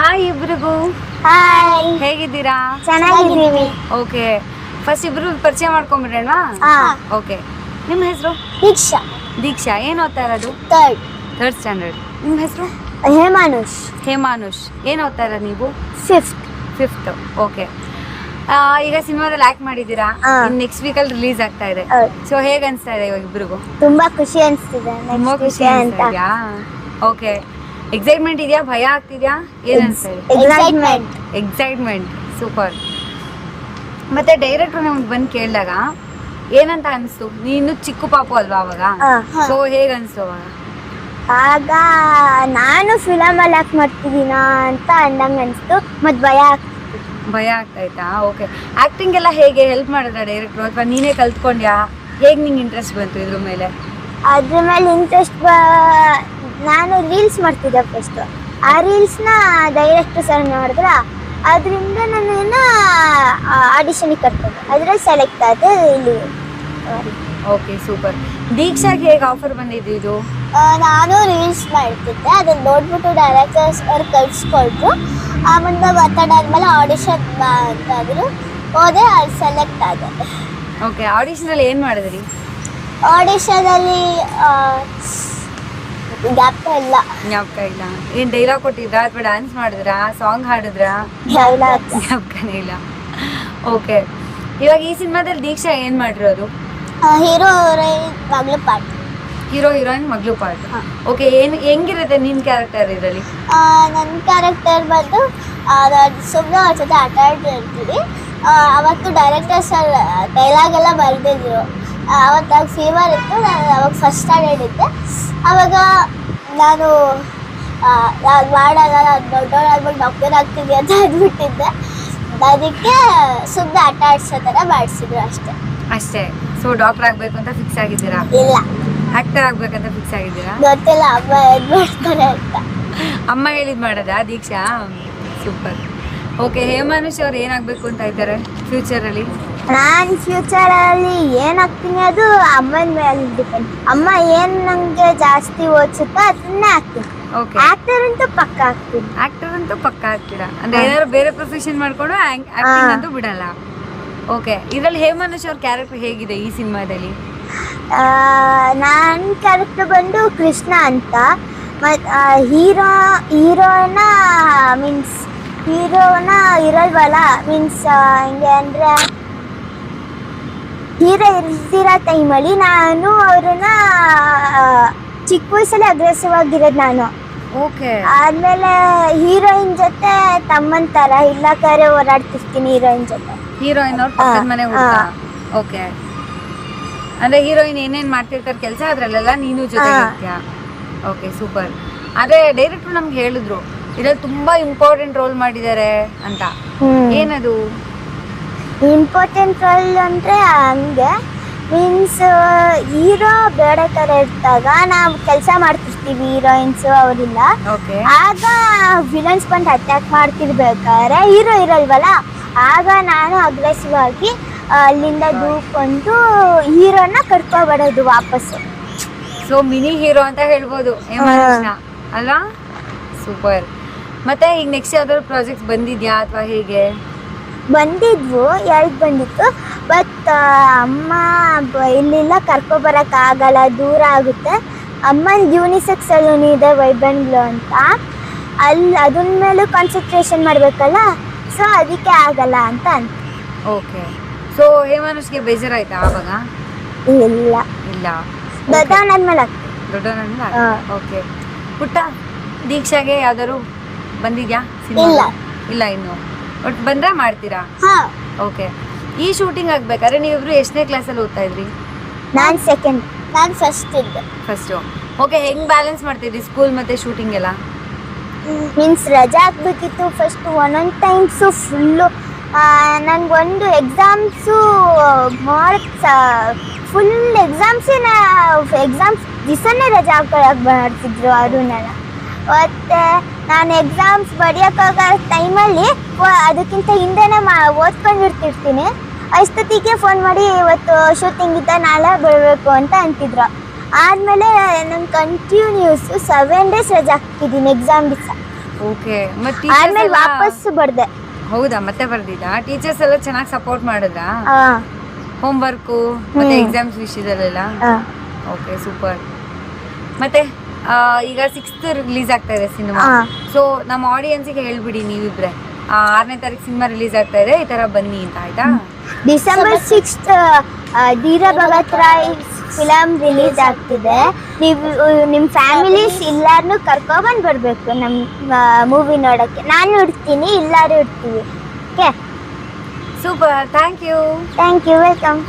Hi ಇಬ್ರಿಗೂ. Hi ಹೇಗಿದ್ದೀರಾ? ಚೆನ್ನಾಗಿದ್ದೀವಿ. ಓಕೆ ಫಸ್ಟ್ ಇಬ್ರು ಪರಿಚಯ ಮಾಡ್ಕೊಂಡ್ಬಿಡೋಣ ಹಾ. ಓಕೆ ನಿಮ್ಮ ಹೆಸರು? ದೀಕ್ಷಾ. ದೀಕ್ಷಾ ಏನು ಓದ್ತಾ ಇರೋದು? ಥರ್ಡ್ ಥರ್ಡ್ ಸ್ಟ್ಯಾಂಡರ್ಡ್ ನಿಮ್ಮ ಹೆಸರು? ಹೇಮಾನುಷ್. ಹೇಮಾನುಷ್. ಏನು ಓದ್ತಾ ಇರೋದು ನೀವು? ಫಿಫ್ತ್ ಫಿಫ್ತ್ ಓಕೆ ಈಗ ಸಿನಿಮಾದಲ್ಲಿ ಆಕ್ಟ್ ಮಾಡಿದ್ದೀರಾ. ನೆಕ್ಸ್ಟ್ ವೀಕಲ್ಲಿ ರಿಲೀಸ್ ಆಗ್ತಾ ಇದೆ. ಸೊ ಹೇಗೆ ಅನಿಸ್ತಾ ಇದೆ ಇವಾಗ ಇಬ್ರಿಗೂ? ತುಂಬಾ ಖುಷಿ ಅನಿಸ್ತಿದೆ ತುಂಬಾ ಖುಷಿ ಅನ್ಸ್ತಾ ಓಕೆ ಎಕ್ಸೈಟ್ಮೆಂಟ್ ಇದೆಯಾ? ಭಯ ಆಗ್ತಿದ್ಯಾ? ಏನ್ ಎಕ್ಸೈಟ್ಮೆಂಟ್ ಎಕ್ಸೈಟ್ಮೆಂಟ್ ಸೂಪರ್ ಮತ್ತೆ ಡೈರೆಕ್ಟ್ರು ನಮ್ಗೆ ಬಂದು ಕೇಳಿದಾಗ ಏನಂತ ಅನಿಸ್ತು? ನೀನು ಚಿಕ್ಕ ಪಾಪು ಅಲ್ವಾ ಅವಾಗ. ಸೊ ಹೇಗೆ ಅನಿಸ್ತು ಅವಾಗ? ಆಗ ನಾನು ಫಿಲಮ್ ಅಲ್ಲಿ ಯಾಕೆ ಮಾಡ್ತಿದ್ದೀನ ಅಂತ ಅಂದಂಗೆ ಅನಿಸ್ತು. ಮತ್ ಭಯ ಭಯ ಆಗ್ತಾಯ್ತಾ? ಓಕೆ ಆಕ್ಟಿಂಗ್ ಎಲ್ಲ ಹೇಗೆ? ಹೆಲ್ಪ್ ಮಾಡಿದ್ರ ಡೈರೆಕ್ಟ್ರು ಅಥವಾ ನೀನೇ ಕಲ್ತ್ಕೊಂಡ್ಯಾ? ಹೇಗೆ ನಿಂಗೆ ಇಂಟ್ರೆಸ್ಟ್ ಬಂತು ಇದ್ರ ಮೇಲೆ? ಅದ್ರ ಮೇಲೆ ಇಂಟ್ರೆಸ್ಟ್ ನಾನು ರೀಲ್ಸ್ ಮಾಡ್ತಿದ್ದೆ ಫಸ್ಟ್ ಆ ರೀಲ್ಸ್ನ ಡೈರೆಕ್ಟ್ ಸರ್ ನೋಡಿದ್ರ ಅದರಿಂದ ನಾನು ಆಡಿಷನಿಗೆ ಕರ್ಕೊಂಡು ಅದರಲ್ಲಿ ಸೆಲೆಕ್ಟ್ ಆದೆ ಇಲ್ಲಿ ಓಕೆ ಸೂಪರ್ ದೀಕ್ಷಾಗೆ ಹೇಗೆ ಆಫರ್ ಬಂದಿದ್ದು ಇದು? ನಾನು ರೀಲ್ಸ್ ಮಾಡ್ತಿದ್ದೆ ಅದನ್ನ ನೋಡ್ಬಿಟ್ಟು ಡೈರೆಕ್ಟರ್ಸ್ ಅವ್ರು ಕಳ್ಸ್ಕೊಟ್ರು. ಆಮೇಲೆ ಮುಂದೆ ಮಾತಾಡಾದ್ಮೇಲೆ ಆಡಿಷನ್ ಅಂತಾದ್ರು ಹೋದೆ ಅಲ್ಲಿ ಸೆಲೆಕ್ಟ್ ಆದೆ. ಓಕೆ ಆಡಿಷನಲ್ಲಿ ಏನು ಮಾಡಿದ್ರಿ? ಆಡಿಷನಲ್ಲಿ ಗ್ಯಾಪ್ ಇಲ್ಲ. ಜ್ಞಾಪಕ ಇಲ್ಲ. ಏನು ಡೈಲಾಗ್ ಕೊಟ್ಟಿದ್ರಾ ಅಥವಾ ಡ್ಯಾನ್ಸ್ ಮಾಡಿದ್ರಾ? ಸಾಂಗ್ ಹಾಡಿದ್ರಾ? ಜ್ಞಾಪಕನೇ ಇಲ್ಲ. ಓಕೆ ಇವಾಗ ಈ ಸಿನಿಮಾದಲ್ಲಿ ದೀಕ್ಷಾ ಏನು ಮಾಡಿರೋದು ಹೀರೋ ಮಗಳು ಪಾಠ ಹೀರೋ ಹೀರೋಯಿನ್ ಮಗಳು ಪಾರ್ಟ್. ಓಕೆ ಏನು ಹೆಂಗಿರುತ್ತೆ ನಿನ್ನ ಕ್ಯಾರೆಕ್ಟರ್ ಇದರಲ್ಲಿ? ನನ್ನ ಕ್ಯಾರೆಕ್ಟರ್ ಬಂದು ಸುಮ್ಮನೆ ಅವ್ರ ಜೊತೆ ಆಟ ಆಡ್ತಿರ್ತೀವಿ ಅವತ್ತು ಡೈರೆಕ್ಟರ್ ಸರ್ ಡೈಲಾಗ್ ಎಲ್ಲ ಬರೆದಿದ್ರು. ಅವತ್ತಾಗ ಫೀವರ್ ಇತ್ತು ನಾನು ಅವಾಗ ಫಸ್ಟ್ ಸ್ಟ್ಯಾಂಡರ್ಡ್ ಇದ್ದೆ ಅವಾಗ ನಾನು ನಾನು ಮಾಡಲ್ಲ ನಾನು ದೊಡ್ಡವಳಾಗ್ಬಿಟ್ಟು ಡಾಕ್ಟರ್ ಆಗ್ತೀನಿ ಅಂತ ಅಂದ್ಬಿಟ್ಟಿದ್ದೆ. ಅದಕ್ಕೆ ಸುಮ್ಮನೆ ಆಟ ಆಡಿಸೋ ಥರ ಮಾಡಿಸಿದ್ರು ಅಷ್ಟೇ. ಅಷ್ಟೇ. ಸೊ ಡಾಕ್ಟರ್ ಆಗಬೇಕು ಅಂತ ಫಿಕ್ಸ್ ಆಗಿದ್ದೀರಾ? ಇಲ್ಲ. ಆಕ್ಟರ್ ಆಗಬೇಕಂತ ಫಿಕ್ಸ್ ಆಗಿದ್ದೀರಾ? ಗೊತ್ತಿಲ್ಲ ಅಮ್ಮ ಏನು ಮಾಡ್ತಾರೆ ಅಂತ. ಅಮ್ಮ ಹೇಳಿದ್ ಮಾಡೋದಾ ದೀಕ್ಷಾ? ಸೂಪರ್ ಓಕೆ ಹೇಮಾನುಷ್ ಅವ್ರು ಏನಾಗಬೇಕು ಅಂತ ಇದ್ದಾರೆ ಫ್ಯೂಚರಲ್ಲಿ ನಾನು ಫ್ಯೂಚರಲ್ಲಿ ಏನಾಗ್ತೀನಿ ಅದು ಅಮ್ಮನ ಮೇಲೆ ಡಿಪೆಂಡ್ ಅಮ್ಮ ಏನು ನಂಗೆ ಜಾಸ್ತಿ ಓದಿಸುತ್ತೋ ಅದನ್ನೇ ಹಾಕ್ತೀನಿ. ಓಕೆ ಆಕ್ಟರ್ ಅಂತೂ ಪಕ್ಕ ಆಗ್ತೀನಿ ಆಕ್ಟರ್ ಅಂತೂ ಪಕ್ಕ ಆಗ್ತೀರಾ ಅಂದ್ರೆ ಏನಾದ್ರು ಬೇರೆ ಪ್ರೊಫೆಷನ್ ಮಾಡ್ಕೊಂಡು ಆಕ್ಟಿಂಗ್. ಅಂತೂ ಬಿಡಲ್ಲ. ಓಕೆ ಇದರಲ್ಲಿ ಹೇಮನುಷ್ ಅವ್ರ ಕ್ಯಾರೆಕ್ಟರ್ ಹೇಗಿದೆ ಈ ಸಿನಿಮಾದಲ್ಲಿ? ನನ್ನ ಕ್ಯಾರೆಕ್ಟರ್ ಬಂದು ಕೃಷ್ಣ ಅಂತ. ಮತ್ತು ಹೀರೋ ಹೀರೋನ ಮೀನ್ಸ್ ಹೀರೋನ ಇರಲ್ವಲ್ಲ? ಮೀನ್ಸ್ ಹೆಂಗೆ ಅಂದರೆ ಹೀರೋ ಇರ್ತಿರೋ ಟೈಮಲ್ಲಿ ನಾನು ಅವ್ರನ್ನ ಚಿಕ್ಕ ವಯಸ್ಸಲ್ಲಿ ಅಗ್ರೆಸಿವ್ ಆಗಿರೋದು ನಾನು. ಓಕೆ ಆದ್ಮೇಲೆ ಹೀರೋಯಿನ್ ಜೊತೆ ತಮ್ಮನ್ ತರ ಇಲ್ಲ ಕರೆ ಓಡಾಡ್ತಿರ್ತೀನಿ ಹೀರೋಯಿನ್ ಜೊತೆ. ಹೀರೋಯಿನ್ ಅವ್ರ ಪಕ್ಕದ ಮನೆ ಹುಡುಗ ಓಕೆ ಅಂದ್ರೆ ಹೀರೋಯಿನ್ ಏನೇನ್ ಮಾಡ್ತಿರ್ತಾರೆ ಕೆಲಸ ಅದ್ರಲ್ಲೆಲ್ಲ ನೀನು ಜೊತೆ. ಓಕೆ ಸೂಪರ್ ಆದ್ರೆ ಡೈರೆಕ್ಟ್ರು ನಮ್ಗೆ ಹೇಳಿದ್ರು ಇದ್ರಲ್ಲಿ ತುಂಬಾ ಇಂಪಾರ್ಟೆಂಟ್ ರೋಲ್ ಮಾಡಿದ್ದಾರೆ ಅಂತ. ಏನದು? ಇಂಪಾರ್ಟೆಂಟ್ ರೋಲ್ ಅಂದರೆ ಹಂಗೆ. ಮೀನ್ಸ್ ಹೀರೋ ಬೇಡ ಥರ ಇರ್ತಾಗ ನಾವು ಕೆಲಸ ಮಾಡ್ತಿರ್ತೀವಿ ಹೀರೋಯಿನ್ಸ್ ಅವರಿಂದ ಓಕೆ ಆಗ ವಿಲನ್ಸ್ ಬಂದು ಅಟ್ಯಾಕ್ ಮಾಡ್ತಿರ್ಬೇಕಾದ್ರೆ ಹೀರೋ ಇರಲ್ವಲ್ಲ? ಆಗ ನಾನು ಅಗ್ರೆಸಿವ್ ಆಗಿ ಅಲ್ಲಿಂದ ದೂಕೊಂಡು ಹೀರೋನ ಕರ್ಕೊಬರೋದು ವಾಪಸ್ಸು. ಸೊ ಮಿನಿ ಹೀರೋ ಅಂತ ಹೇಳ್ಬೋದು ಅಲ್ವಾ? ಸೂಪರ್ ಮತ್ತೆ ಈಗ ನೆಕ್ಸ್ಟ್ ಯಾವ್ದಾದ್ರು ಪ್ರಾಜೆಕ್ಟ್ ಬಂದಿದ್ಯಾ ಅಥವಾ ಹೇಗೆ? ಬಂದಿದ್ವು ಎರಡು ಬಂದಿತ್ತು. ಬಟ್ ಅಮ್ಮ ಬ- ಇಲ್ಲಿಲ್ಲ ಕರ್ಕೊಬರೋಕ್ಕಾಗಲ್ಲ ದೂರ ಆಗುತ್ತೆ. ಅಮ್ಮನ ಯೂನಿಸೆಕ್ಸ್ ಸಲೂನ್ ಇದೆ ವೈಬಂಡ್ಲು ಅಂತ. ಅಲ್ಲಿ ಅದ್ರ ಮೇಲೂ ಕಾನ್ಸಂಟ್ರೇಷನ್ ಮಾಡಬೇಕಲ್ಲ? ಸೊ ಅದಕ್ಕೆ ಆಗಲ್ಲ ಅಂತ ಅಂತ ಓಕೆ ಸೊ ಹೇಮಾನುಷ್ಗೆ ಬೇಜಾರಾಯ್ತಾ ಆವಾಗ? ಇಲ್ಲ. ಇಲ್ಲ. ದೊಡ್ಡವನಾದ್ಮೇಲೆ ದೊಡ್ಡವನಲ್ಲ ಹಾ. ಓಕೆ ಪುಟ್ಟ ದೀಕ್ಷಾಗೆ ಯಾವ್ದಾದ್ರು ಬಂದಿದ್ಯಾ ಇಲ್ಲ. ಇಲ್ಲ ಇನ್ನು. ಒಟ್ಟು ಬಂದ್ರೆ ಮಾಡ್ತೀರಾ? ಹಾಂ. ಓಕೆ ಈ ಶೂಟಿಂಗ್ ಆಗ್ಬೇಕಾದ್ರೆ ನೀವಿಬ್ರು ಎಷ್ಟನೇ ಕ್ಲಾಸಲ್ಲಿ ಓದ್ತಾ ಇದ್ರಿ? ನಾನು ಸೆಕೆಂಡ್ ನಾನು ಫಸ್ಟ್ ಇದ್ದೆ. ಫಸ್ಟು ಓಕೆ ಹೆಂಗ್ ಬ್ಯಾಲೆನ್ಸ್ ಮಾಡ್ತಿದ್ರಿ ಸ್ಕೂಲ್ ಮತ್ತೆ ಶೂಟಿಂಗ್ ಎಲ್ಲ? ಮೀನ್ಸ್ ರಜಾ ಹಾಕ್ಬೇಕಿತ್ತು ಫಸ್ಟ್ ಒಂದೊಂದು ಟೈಮ್ಸು ಫುಲ್ಲು ನನಗೊಂದು ಎಕ್ಸಾಮ್ಸು ಮಾರ್ಕ್ಸ್ ಫುಲ್ ಎಕ್ಸಾಮ್ಸೇ ಎಕ್ಸಾಮ್ಸ್ ದಿವಸನೇ ರಜಾ ಹಾಕೊಳಕ್ಕೆ ಮಾಡ್ತಿದ್ರು ಅರುಣೆಲ್ಲ ಮತ್ತು ನಾನು ಎಕ್ಸಾಮ್ಸ್ ಬರೆಯೋಕ್ಕಾಗೋ ಟೈಮಲ್ಲಿ ಅದಕ್ಕಿಂತ ಹಿಂದೆನೇ ಮಾ ಓದ್ಕೊಂಡಿರ್ತಿರ್ತೀನಿ. ಅಷ್ಟೊತ್ತಿಗೆ ಫೋನ್ ಮಾಡಿ ಇವತ್ತು ಶೂಟಿಂಗ್ ಇದ್ದ ನಾಳೆ ಬರಬೇಕು ಅಂತ ಅಂತಿದ್ರು. ಆದಮೇಲೆ ನಾನು ಕಂಟಿನ್ಯೂಸ್ ಸೆವೆನ್ ಡೇಸ್ ರಜಾ ಹಾಕ್ತಿದ್ದೀನಿ ಎಕ್ಸಾಮ್ ದಿವಸ. ಓಕೆ ಮತ್ತೆ ಆಮೇಲೆ ವಾಪಸ್ ಬರ್ದೆ. ಹೌದಾ ಮತ್ತೆ ಬರ್ದಿದ್ದಾ? ಟೀಚರ್ಸ್ ಎಲ್ಲ ಚೆನ್ನಾಗಿ ಸಪೋರ್ಟ್ ಮಾಡಿದ್ರಾ ಹೋಮ್. ವರ್ಕು ಮತ್ತೆ ಎಕ್ಸಾಮ್ಸ್ ವಿಷಯದಲ್ಲೆಲ್ಲ. ಓಕೆ ಸೂಪರ್ ಮತ್ತೆ? ಈಗ ಸಿಕ್ಸ್ತ್ ರಿಲೀಸ್ ಆಗ್ತಾ ಇದೆ ಸಿನಿಮಾ. ಸೊ ನಮ್ಮ ಆಡಿಯನ್ಸಿಗೆ ಹೇಳ್ಬಿಡಿ ನೀವಿಬ್ರೆ. ಆ, ಆರನೇ ತಾರೀಕು ಸಿನಿಮಾ ರಿಲೀಸ್ ಆಗ್ತಾ ಇದೆ ಈ ತರ ಬನ್ನಿ ಅಂತ ಆಯ್ತಾ? December sixth Dheera Bhagat Roy film release ಆಗ್ತಿದೆ. ನೀವು ನಿಮ್ಮ ಫ್ಯಾಮಿಲೀಸ್ ಎಲ್ಲಾರನ್ನೂ ಕರ್ಕೊಬಂದು ಬರಬೇಕು ನಮ್ಮ ಮೂವಿ ನೋಡಕ್ಕೆ. ನಾನು ಇಡ್ತೀನಿ ಎಲ್ಲರೂ ಇಡ್ತೀವಿ. Okay super thank you thank you welcome